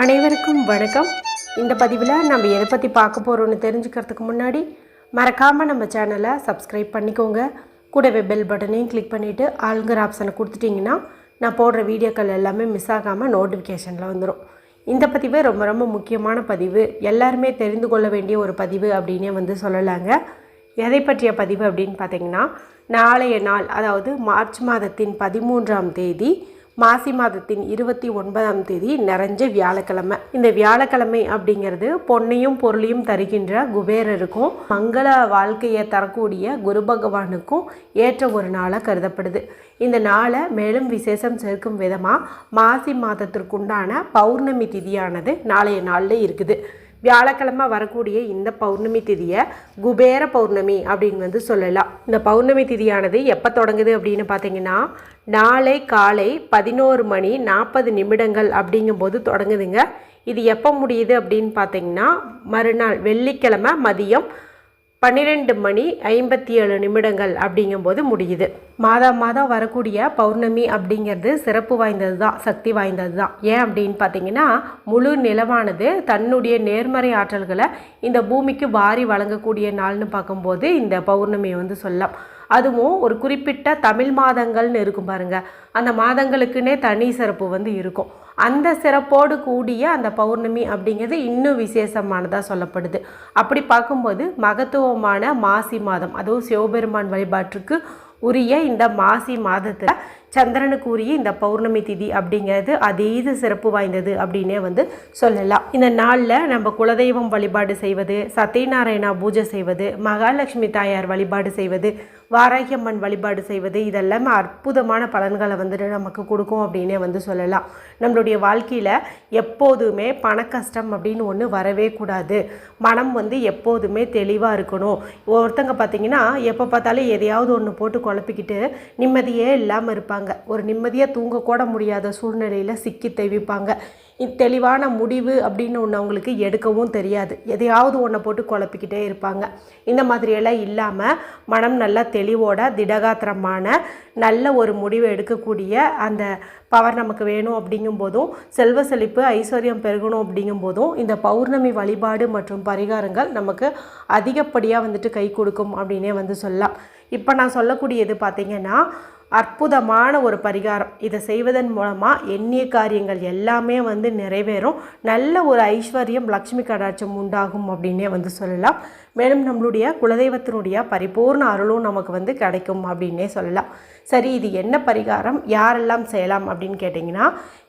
அனைவருக்கும் வணக்கம். இந்த பதிவில் நம்ம எதை பற்றி பார்க்க போகிறோன்னு தெரிஞ்சுக்கிறதுக்கு முன்னாடி மறக்காமல் நம்ம சேனலை சப்ஸ்கிரைப் பண்ணிக்கோங்க. கூடவே பெல் பட்டனையும் கிளிக் பண்ணிவிட்டு ஆளுங்கிற ஆப்ஷனை கொடுத்துட்டிங்கன்னா நான் போடுற வீடியோக்கள் எல்லாமே மிஸ் ஆகாமல் நோட்டிஃபிகேஷனில் வந்துடும் இந்த பதிவு ரொம்ப ரொம்ப முக்கியமான பதிவு. எல்லாருமே தெரிந்து கொள்ள வேண்டிய ஒரு பதிவு அப்படின்னே வந்து சொல்லலாங்க. எதை பற்றிய பதிவு அப்படின்னு பார்த்தீங்கன்னா நாளைய நாள் அதாவது மார்ச் மாதத்தின் பதிமூன்றாம் தேதி மாசி மாதத்தின் இருபத்தி ஒன்பதாம் தேதி நிறைஞ்ச வியாழக்கிழமை. இந்த வியாழக்கிழமை அப்படிங்கிறது பொன்னையும் பொருளையும் தருகின்ற குபேரருக்கும் மங்கள வாழ்க்கையை தரக்கூடிய குரு பகவானுக்கும் ஏற்ற ஒரு நாளாக கருதப்படுது. இந்த நாளை மேலும் விசேஷம் சேர்க்கும் விதமாக மாசி மாதத்திற்குண்டான பௌர்ணமி திதியானது நாளைய நாளில் இருக்குது. வியாழக்கிழமை வரக்கூடிய இந்த பௌர்ணமி திதியை குபேர பௌர்ணமி அப்படின்னு வந்து சொல்லலாம். இந்த பௌர்ணமி திதியானது எப்போ தொடங்குது அப்படின்னு பார்த்தீங்கன்னா நாளை காலை பதினோரு மணி நாற்பது நிமிடங்கள் அப்படிங்கும்போது தொடங்குதுங்க. இது எப்போ முடியுது அப்படின்னு பார்த்தீங்கன்னா மறுநாள் வெள்ளிக்கிழமை மதியம் பன்னிரெண்டு மணி ஐம்பத்தி ஏழு நிமிடங்கள் அப்படிங்கும்போது முடியுது. மாதம் மாதம் வரக்கூடிய பௌர்ணமி அப்படிங்கிறது சிறப்பு வாய்ந்தது தான் சக்தி வாய்ந்தது தான் ஏன் அப்படின்னு பார்த்தீங்கன்னா முழு நிலவானது தன்னுடைய நேர்மறை ஆற்றல்களை இந்த பூமிக்கு வாரி வழங்கக்கூடிய நாள்னு பார்க்கும்போது இந்த பௌர்ணமியை வந்து சொல்லலாம். அதுவும் ஒரு குறிப்பிட்ட தமிழ் மாதங்கள்னு இருக்கும் பாருங்க. அந்த மாதங்களுக்குன்னே தனி சிறப்பு வந்து இருக்கும். அந்த சிறப்போடு கூடிய அந்த பௌர்ணமி அப்படிங்கிறது இன்னும் விசேஷமானதாக சொல்லப்படுது. அப்படி பார்க்கும்போது மகத்துவமான மாசி மாதம் அதுவும் சிவபெருமான் வழிபாட்டுக்கு உரிய இந்த மாசி மாதத்தில் சந்திரனுக்கு உரிய இந்த பௌர்ணமி திதி அப்படிங்கிறது அதீத சிறப்பு வாய்ந்தது அப்படின்னே வந்து சொல்லலாம். இந்த நாளில் நம்ம குலதெய்வம் வழிபாடு செய்வது சத்யநாராயணா பூஜை செய்வது மகாலட்சுமி தாயார் வழிபாடு செய்வது வாராகியம்மன் வழிபாடு செய்வது இதெல்லாமே அற்புதமான பலன்களை வந்துட்டு நமக்கு கொடுக்கும் அப்படின்னே வந்து சொல்லலாம். நம்மளுடைய வாழ்க்கையில் எப்போதுமே பண கஷ்டம் அப்படின்னு ஒன்று வரவே கூடாது. மனம் வந்து எப்போதுமே தெளிவாக இருக்கணும். ஒருத்தங்க பார்த்தீங்கன்னா எப்போ பார்த்தாலும் எதையாவது ஒன்று போட்டு குழப்பிக்கிட்டு நிம்மதியே இல்லாமல் இருப்பாங்க. ஒரு நிம்மதியாக தூங்கக்கூட முடியாத சூழ்நிலையில் சிக்கி தெவிப்பாங்க தெளிவான முடிவு அப்படின்னு ஒன்று அவங்களுக்கு எடுக்கவும் தெரியாது. எதையாவது ஒன்றை போட்டு குழப்பிக்கிட்டே இருப்பாங்க. இந்த மாதிரியெல்லாம் இல்லாமல் மனம் நல்லா தெளிவோட திடகாத்திரமான நல்ல ஒரு முடிவு எடுக்கக்கூடிய அந்த பவர் நமக்கு வேணும் அப்படிங்கும்போதும் செல்வ செழிப்பு ஐஸ்வர்யம் பெருகணும் அப்படிங்கும்போதும் இந்த பௌர்ணமி வழிபாடு மற்றும் பரிகாரங்கள் நமக்கு அதிகப்படியாக வந்துட்டு கை கொடுக்கும் அப்படின்னே வந்து சொல்லலாம். இப்போ நான் சொல்லக்கூடியது பார்த்தீங்கன்னா அற்புதமான ஒரு பரிகாரம். இதை செய்வதன் மூலமாக எண்ணிய காரியங்கள் எல்லாமே வந்து நிறைவேறும். நல்ல ஒரு ஐஸ்வர்யம் லக்ஷ்மி கடாட்சம் உண்டாகும் அப்படின்னே வந்து சொல்லலாம். மேலும் நம்மளுடைய குலதெய்வத்தினுடைய பரிபூர்ண அருளும் நமக்கு வந்து கிடைக்கும் அப்படின்னே சொல்லலாம். சரி இது என்ன பரிகாரம்? யாரெல்லாம் செய்யலாம் அப்படின்னு கேட்டிங்கன்னா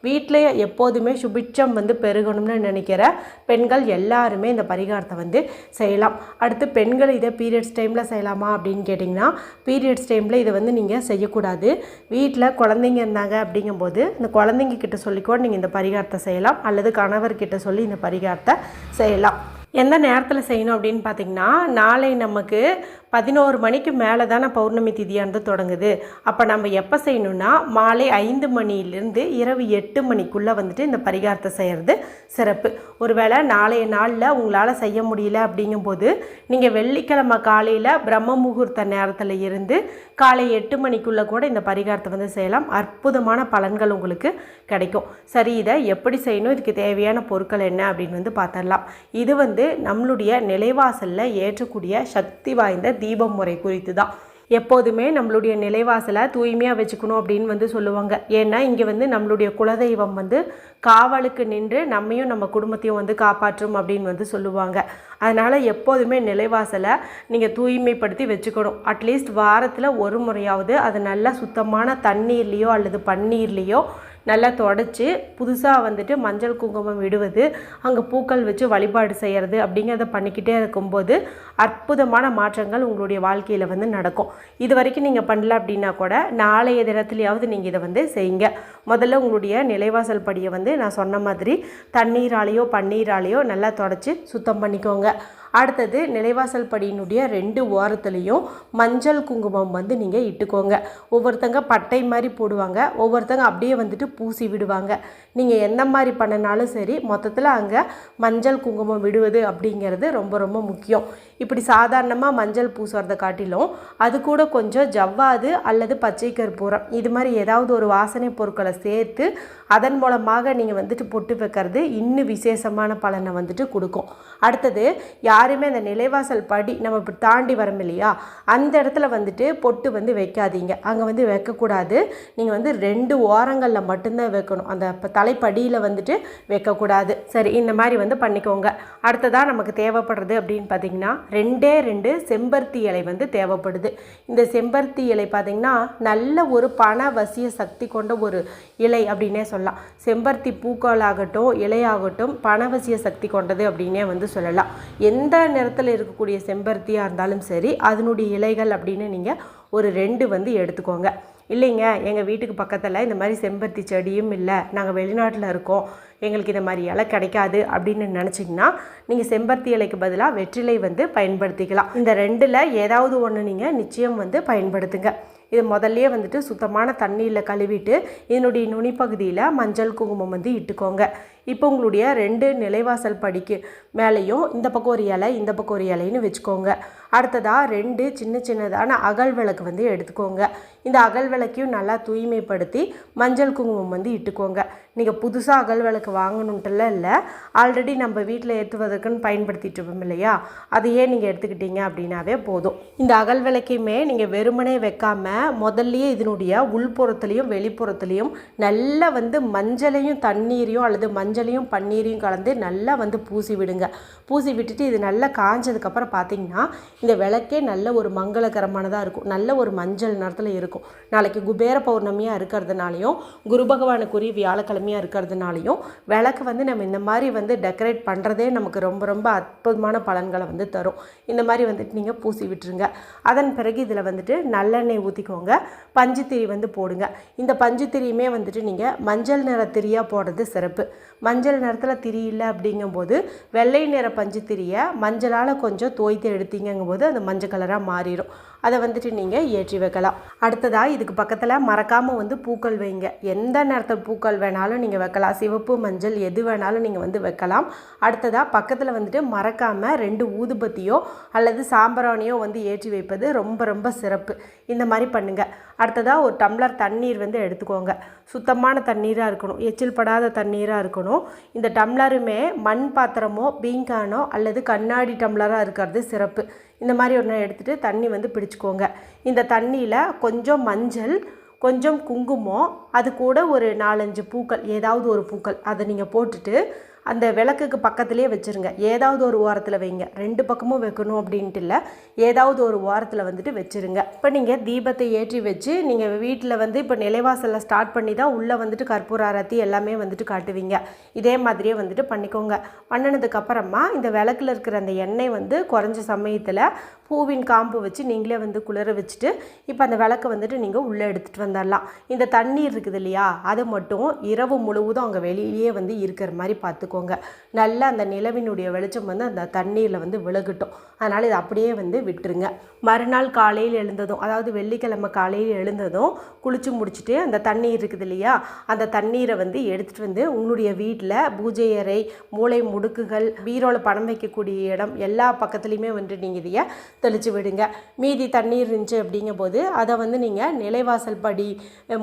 வீட்டில் எப்போதுமே சுபிட்சம் வந்து பெருகணும்னு நினைக்கிற பெண்கள் எல்லாருமே இந்த பரிகாரத்தை வந்து செய்யலாம். அடுத்து பெண்கள் இதை பீரியட்ஸ் டைமில் செய்யலாமா அப்படின்னு கேட்டிங்கன்னா பீரியட்ஸ் டைமில் இதை வந்து நீங்கள் செய்யக்கூடாது. வீட்டில் குழந்தைங்க இருந்தாங்க அப்படிங்கும்போது இந்த குழந்தைங்க கிட்ட சொல்லிக்கூட நீங்கள் இந்த பரிகாரத்தை செய்யலாம் அல்லது கணவர்கிட்ட சொல்லி இந்த பரிகாரத்தை செய்யலாம். எந்த நேரத்தில் செய்யணும் அப்படின்னு பார்த்திங்கன்னா நாளை நமக்கு பதினோரு மணிக்கு மேலே தானே பௌர்ணமி திதியானது தொடங்குது. அப்போ நம்ம எப்போ செய்யணும்னா மாலை ஐந்து மணியிலிருந்து இரவு எட்டு மணிக்குள்ளே வந்துட்டு இந்த பரிகாரத்தை செய்கிறது சிறப்பு. ஒருவேளை நாளைய நாளில் உங்களால் செய்ய முடியல அப்படிங்கும்போது நீங்கள் வெள்ளிக்கிழமை காலையில் பிரம்ம முகூர்த்த நேரத்தில் இருந்து காலை எட்டு மணிக்குள்ளே கூட இந்த பரிகாரத்தை வந்து செய்யலாம். அற்புதமான பலன்கள் உங்களுக்கு கிடைக்கும். சரி இதை எப்படி செய்யணும்? இதுக்கு தேவையான பொருட்கள் என்ன அப்படின்னு வந்து பார்த்துடலாம் இது வந்து நம்மளுடைய நிலைவாசலில் ஏற்றக்கூடிய சக்தி வாய்ந்த தீபம் முறை குறித்து தான் எப்போதுமே நம்மளுடைய நிலைவாசலை தூய்மையாக வச்சுக்கணும் அப்படின்னு வந்து சொல்லுவாங்க. ஏன்னா இங்கே வந்து நம்மளுடைய குலதெய்வம் வந்து காவலுக்கு நின்று நம்மையும் நம்ம குடும்பத்தையும் வந்து காப்பாற்றும் அப்படின்னு வந்து சொல்லுவாங்க. அதனால் எப்போதுமே நிலைவாசலை நீங்கள் தூய்மைப்படுத்தி வச்சுக்கணும். அட்லீஸ்ட் வாரத்தில் ஒரு முறையாவது அது நல்லா சுத்தமான தண்ணீர்லேயோ அல்லது பன்னீர்லேயோ நல்லா தொடச்சி புதுசாக வந்துட்டு மஞ்சள் குங்குமம் விடுவது அங்கே பூக்கள் வச்சு வழிபாடு செய்கிறது அப்படிங்கிறத பண்ணிக்கிட்டே இருக்கும்போது அற்புதமான மாற்றங்கள் உங்களுடைய வாழ்க்கையில் வந்து நடக்கும். இது வரைக்கும் நீங்கள் பண்ணல அப்படின்னா கூட நாளைய தினத்துலையாவது நீங்கள் இதை வந்து செய்யுங்க. முதல்ல உங்களுடைய நிலைவாசல் படியை வந்து நான் சொன்ன மாதிரி தண்ணீராலேயோ பன்னீராலேயோ நல்லா தொடச்சி சுத்தம் பண்ணிக்கோங்க. அடுத்தது நிலைவாசல் படியினுடைய ரெண்டு ஓரத்துலேயும் மஞ்சள் குங்குமம் வந்து நீங்கள் இட்டுக்கோங்க. ஒவ்வொருத்தங்க பட்டை மாதிரி போடுவாங்க. ஒவ்வொருத்தங்க அப்படியே வந்துட்டு பூசி விடுவாங்க. நீங்கள் எந்த மாதிரி பண்ணினாலும் சரி மொத்தத்தில் அங்கே மஞ்சள் குங்குமம் விடுவது அப்படிங்கிறது ரொம்ப ரொம்ப முக்கியம். இப்படி சாதாரணமாக மஞ்சள் பூசுறதை காட்டிலும் அது கூட கொஞ்சம் ஜவ்வாது அல்லது பச்சை கற்பூரம் இது மாதிரி ஏதாவது ஒரு வாசனை பொருட்களை சேர்த்து அதன் மூலமாக நீங்கள் வந்துட்டு பொட்டு வைக்கிறது இன்னும் விசேஷமான பலனை வந்துட்டு கொடுக்கும். அடுத்தது யாருமே அந்த நிலைவாசல் படி நம்ம இப்படி தாண்டி வரோம் இல்லையா அந்த இடத்துல வந்துட்டு பொட்டு வந்து வைக்காதீங்க. அங்கே வந்து வைக்கக்கூடாது. நீங்கள் வந்து ரெண்டு ஓரங்களில் மட்டும்தான் வைக்கணும். அந்த இப்போ தலைப்படியில் வந்துட்டு வைக்கக்கூடாது. சரி இந்த மாதிரி வந்து பண்ணிக்கோங்க. அடுத்ததாக நமக்கு தேவைப்படுறது அப்படின்னு பார்த்தீங்கன்னா ரெண்டே ரெண்டு செம்பருத்தி இலை வந்து தேவைப்படுது. இந்த செம்பருத்தி இலை பார்த்தீங்கன்னா நல்ல ஒரு பண வசிய சக்தி கொண்ட ஒரு இலை அப்படின்னே சொல்லலாம். செம்பருத்தி பூக்களாகட்டும் இலையாகட்டும் பணவசிய சக்தி கொண்டது அப்படின்னே வந்து சொல்லலாம். எந்த எந்த நிறத்தில் இருக்கக்கூடிய செம்பருத்தியாக இருந்தாலும் சரி அதனுடைய இலைகள் அப்படின்னு நீங்கள் ஒரு ரெண்டு வந்து எடுத்துக்கோங்க. இல்லைங்க எங்கள் வீட்டுக்கு பக்கத்தில் இந்த மாதிரி செம்பருத்தி செடியும் இல்லை. நாங்கள் வெளிநாட்டில் இருக்கோம். எங்களுக்கு இந்த மாதிரி இலை கிடைக்காது அப்படின்னு நினச்சிங்கன்னா நீங்கள் செம்பருத்தி இலைக்கு பதிலாக வெற்றிலை வந்து பயன்படுத்திக்கலாம். இந்த ரெண்டில் ஏதாவது ஒன்று நீங்கள் நிச்சயம் வந்து பயன்படுத்துங்க. இது முதல்லையே வந்துட்டு சுத்தமான தண்ணியில் கழுவிட்டு இதனுடைய நுனிப்பகுதியில் மஞ்சள் குங்குமம் வந்து இட்டுக்கோங்க. இப்போ உங்களுடைய ரெண்டு நிலைவாசல் படிக்கு மேலேயும் இந்த பக்கம் ஒரு இலை இந்த பக்கம் ஒரு இலைன்னு வச்சுக்கோங்க. அடுத்ததாக ரெண்டு சின்ன சின்னதான அகல் விளக்கு வந்து எடுத்துக்கோங்க. இந்த அகல் விளக்கையும் நல்லா தூய்மைப்படுத்தி மஞ்சள் குங்குமம் வந்து இட்டுக்கோங்க. நீங்கள் புதுசாக அகல் விளக்கு வாங்கணுன்ட்டுல இல்லை ஆல்ரெடி நம்ம வீட்டில் ஏற்றுவதற்குன்னு பயன்படுத்திட்டு இருப்போம் இல்லையா? அதையே நீங்கள் எடுத்துக்கிட்டீங்க அப்படின்னாவே போதும். இந்த அகல் விளக்கையுமே நீங்கள் வெறுமனே வைக்காமல் முதல்லையே இதனுடைய உள்புறத்துலேயும் வெளிப்புறத்துலேயும் நல்லா வந்து மஞ்சளையும் தண்ணீரையும் அல்லது மஞ்சள் மஞ்சளையும் பன்னீரையும் கலந்து நல்லா வந்து பூசி விடுங்க. பூசி விட்டுட்டு இது நல்லா காஞ்சதுக்கப்புறம் பார்த்தீங்கன்னா இந்த விளக்கே நல்ல ஒரு மங்களகரமானதாக இருக்கும். நல்ல ஒரு மஞ்சள் நிறத்தில் இருக்கும். நாளைக்கு குபேர பௌர்ணமியாக இருக்கிறதுனாலையும் குரு பகவானுக்குரிய வியாழக்கிழமையாக இருக்கிறதுனாலையும் விளக்கு வந்து நம்ம இந்த மாதிரி வந்து டெக்கரேட் பண்ணுறதே நமக்கு ரொம்ப ரொம்ப அற்புதமான பலன்களை வந்து தரும். இந்த மாதிரி வந்துட்டு நீங்கள் பூசி விட்டுருங்க. அதன் பிறகு இதில் வந்துட்டு நல்லெண்ணெய் ஊற்றிக்கோங்க பஞ்சுத்திரி வந்து போடுங்க. இந்த பஞ்சுத்திரியுமே வந்துட்டு நீங்கள் மஞ்சள் நிற திரியாக போடுறது சிறப்பு. மஞ்சள் நிறத்தில் திரி இல்லை அப்படிங்கும்போது வெள்ளை நிற பஞ்சு திரியை மஞ்சளால் கொஞ்சம் தோய்த்து எடுத்தீங்கும்போது அது மஞ்சள் கலராக மாறிடும். அதை வந்துட்டு நீங்கள் ஏற்றி வைக்கலாம். அடுத்ததாக இதுக்கு பக்கத்தில் மறக்காமல் வந்து பூக்கள் வைங்க. எந்த நேரத்தில் பூக்கள் வேணாலும் நீங்கள் வைக்கலாம். சிவப்பு மஞ்சள் எது வேணாலும் நீங்கள் வந்து வைக்கலாம். அடுத்ததாக பக்கத்தில் வந்துட்டு மறக்காமல் ரெண்டு ஊதுபத்தியோ அல்லது சாம்பிராணியோ வந்து ஏற்றி வைப்பது ரொம்ப ரொம்ப சிறப்பு. இந்த மாதிரி பண்ணுங்கள் அடுத்ததாக ஒரு டம்ளர் தண்ணீர் வந்து எடுத்துக்கோங்க. சுத்தமான தண்ணீராக இருக்கணும். எச்சில் படாத தண்ணீராக இருக்கணும். இந்த டம்ளருமே மண் பாத்திரமோ பீங்கானோ அல்லது கண்ணாடி டம்ளராக இருக்கிறது சிறப்பு. இந்த மாதிரி ஒன்று எடுத்துகிட்டு தண்ணி வந்து பிடிச்சிக்கோங்க. இந்த தண்ணியில் கொஞ்சம் மஞ்சள் கொஞ்சம் குங்குமம் அது கூட ஒரு நாலஞ்சு பூக்கள் ஏதாவது ஒரு பூக்கள் அதை நீங்கள் போட்டுட்டு அந்த விளக்குக்கு பக்கத்துலேயே வச்சுருங்க. ஏதாவது ஒரு ஓரத்தில் வைங்க. ரெண்டு பக்கமும் வைக்கணும் அப்படின்ட்டு இல்லை. ஏதாவது ஒரு ஓரத்தில் வந்துட்டு வச்சுருங்க. இப்போ நீங்கள் தீபத்தை ஏற்றி வச்சு நீங்கள் வீட்டில் வந்து இப்போ நிலைவாசலில் ஸ்டார்ட் பண்ணி தான் உள்ளே வந்துட்டு கற்பூர ஆரத்தி எல்லாமே வந்துட்டு காட்டுவீங்க. இதே மாதிரியே வந்துட்டு பண்ணிக்கோங்க. பண்ணினதுக்கப்புறமா இந்த விளக்குல இருக்கிற அந்த எண்ணெய் வந்து குறைஞ்ச சமயத்தில் பூவின் காம்பு வச்சு நீங்களே வந்து குளிர வச்சுட்டு இப்போ அந்த விளக்கை வந்துட்டு நீங்கள் உள்ளே எடுத்துகிட்டு வந்துடலாம் இந்த தண்ணீர் இருக்குது இல்லையா? அது மட்டும் இரவு முழுவதும் அங்கே வெளியிலேயே வந்து இருக்கிற மாதிரி பார்த்துக்கோங்க. நல்லா அந்த நிலவினுடைய வெளிச்சம் வந்து அந்த தண்ணீரில் வந்து விலகட்டும் அதனால் இதை அப்படியே வந்து விட்டுருங்க. மறுநாள் காலையில் எழுந்ததும் அதாவது வெள்ளிக்கிழமை காலையில் எழுந்ததும் குளிச்சு முடிச்சுட்டு அந்த தண்ணீர் இருக்குது இல்லையா? அந்த தண்ணீரை வந்து எடுத்துகிட்டு வந்து உங்களுடைய வீட்டில் பூஜை அறை மூளை முடுக்குகள் பீரோவில் பணம் வைக்கக்கூடிய இடம் எல்லா பக்கத்துலேயுமே வந்து நீங்கள் இதைய தெளித்து விடுங்க. மீதி தண்ணீர் இருந்துச்சு அப்படிங்கும்போது அதை வந்து நீங்கள் நிலைவாசல் படி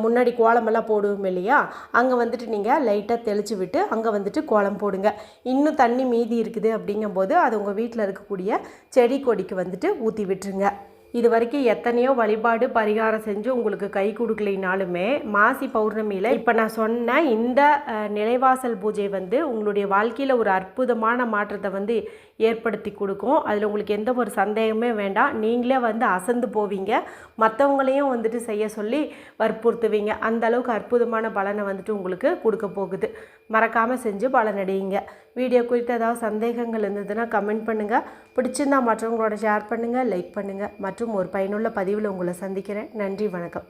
முன்னாடி கோலமெல்லாம் போடுவோம் இல்லையா? அங்கே வந்துட்டு நீங்கள் லைட்டாக தெளித்து விட்டு அங்கே வந்துட்டு கோலம் போடுங்க. இன்னும் தண்ணி மீதி இருக்குது அப்படிங்கும்போது அது உங்கள் வீட்டில் இருக்கக்கூடிய செடி கொடிக்கு வந்துட்டு ஊற்றி விட்டுருங்க. இது வரைக்கும் எத்தனையோ வழிபாடு பரிகாரம் செஞ்சு உங்களுக்கு கை கொடுக்கலைனாலுமே மாசி பௌர்ணமியில் இப்போ நான் சொன்ன இந்த நிலைவாசல் பூஜை வந்து உங்களுடைய வாழ்க்கையில் ஒரு அற்புதமான மாற்றத்தை வந்து ஏற்படுத்தி கொடுக்கும். அதில் உங்களுக்கு எந்த ஒரு சந்தேகமே வேண்டாம். நீங்களே வந்து அசந்து போவீங்க. மற்றவங்களையும் வந்துட்டு செய்ய சொல்லி வற்புறுத்துவீங்க. அந்த அளவுக்கு அற்புதமான பலனை வந்துட்டு உங்களுக்கு கொடுக்க போகுது. மறக்காமல் செஞ்சு பலனடையுங்க. வீடியோ குறித்து ஏதாவது சந்தேகங்கள் இருந்ததுன்னா கமெண்ட் பண்ணுங்கள் பிடிச்சிருந்தா மற்றவங்களோட ஷேர் பண்ணுங்கள் லைக் பண்ணுங்கள் மற்றும் ஒரு பயனுள்ள பதிவில் உங்களை சந்திக்கிறேன். நன்றி வணக்கம்.